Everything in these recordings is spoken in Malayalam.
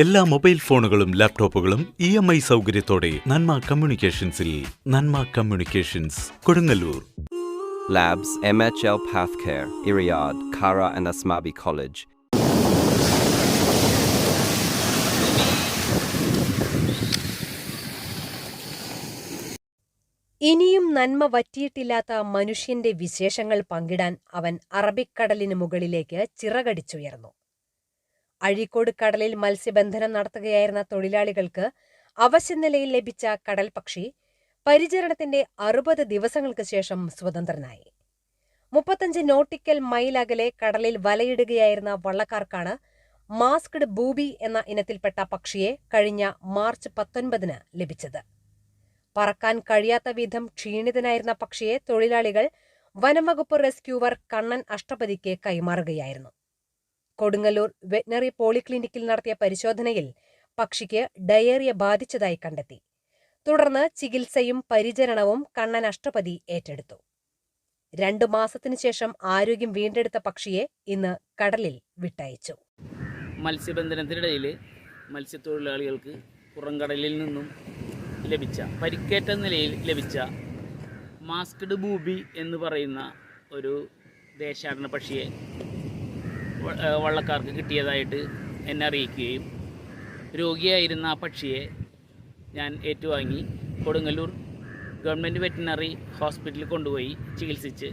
എല്ലാ മൊബൈൽ ഫോണുകളും ലാപ്ടോപ്പുകളും ഇ എം ഐ സൗകര്യത്തോടെ Nanma കമ്മ്യൂണിക്കേഷൻസിൽ Nanma communications Kodungallur. Labs M H L half care ഇറിയാദ് ഖാറ ആൻഡ് അസ്മാബി കോളേജ് ഇനിയും നന്മ വറ്റിയിട്ടില്ലാത്ത മനുഷ്യന്റെ വിശേഷങ്ങൾ പങ്കിടാൻ അവൻ അറബിക്കടലിന് മുകളിലേക്ക് ചിറകടിച്ചുയർന്നു. അഴീക്കോട് കടലിൽ മത്സ്യബന്ധനം നടത്തുകയായിരുന്ന തൊഴിലാളികൾക്ക് അവശനിലയിൽ ലഭിച്ച കടൽ പക്ഷി പരിചരണത്തിന്റെ അറുപത് ദിവസങ്ങൾക്ക് ശേഷം സ്വതന്ത്രനായി. മുപ്പത്തഞ്ച് നോട്ടിക്കൽ മൈൽ അകലെ കടലിൽ വലയിടുകയായിരുന്ന വള്ളക്കാർക്കാണ് മാസ്ക്ഡ് ബൂബി എന്ന ഇനത്തിൽപ്പെട്ട പക്ഷിയെ കഴിഞ്ഞ മാർച്ച് പത്തൊൻപതിന് ലഭിച്ചത്. പറക്കാൻ കഴിയാത്ത വിധം ക്ഷീണിതനായിരുന്ന പക്ഷിയെ തൊഴിലാളികൾ വനംവകുപ്പ് റെസ്ക്യൂവർ കണ്ണൻ അഷ്ടപതിക്ക് കൈമാറുകയായിരുന്നു. കൊടുങ്ങല്ലൂർ വെറ്റിനറി പോളിക്ലിനിക്കിൽ നടത്തിയ പരിശോധനയിൽ പക്ഷിക്ക് ഡയേറിയ ബാധിച്ചതായി കണ്ടെത്തി. തുടർന്ന് ചികിത്സയും പരിചരണവും കണ്ണൻ അഷ്ടപതി ഏറ്റെടുത്തു. രണ്ടു മാസത്തിനു ശേഷം ആരോഗ്യം വീണ്ടെടുത്ത പക്ഷിയെ ഇന്ന് കടലിൽ വിട്ടയച്ചു. മത്സ്യബന്ധനത്തിനിടയിൽ മത്സ്യത്തൊഴിലാളികൾക്ക് പുറംകടലിൽ നിന്നും ലഭിച്ച പരിക്കേറ്റ നിലയിൽ ലഭിച്ച മാസ്ക്ഡ് ബൂബി എന്ന് പറയുന്ന ഒരു ദേശാടന പക്ഷിയെ വള്ളക്കാർക്ക് കിട്ടിയതായിട്ട് എന്നെ അറിയിക്കുകയും രോഗിയായിരുന്ന ആ പക്ഷിയെ ഞാൻ ഏറ്റുവാങ്ങി കൊടുങ്ങല്ലൂർ ഗവൺമെന്റ് വെറ്റിനറി ഹോസ്പിറ്റലിൽ കൊണ്ടുപോയി ചികിത്സിച്ച്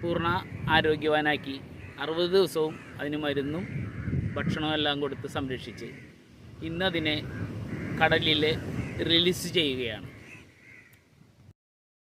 പൂർണ ആരോഗ്യവാനാക്കി. അറുപത് ദിവസവും അതിന് മരുന്നും ഭക്ഷണവും എല്ലാം കൊടുത്ത് സംരക്ഷിച്ച് ഇന്നതിനെ കടലിൽ റിലീസ് ചെയ്യുകയാണ്.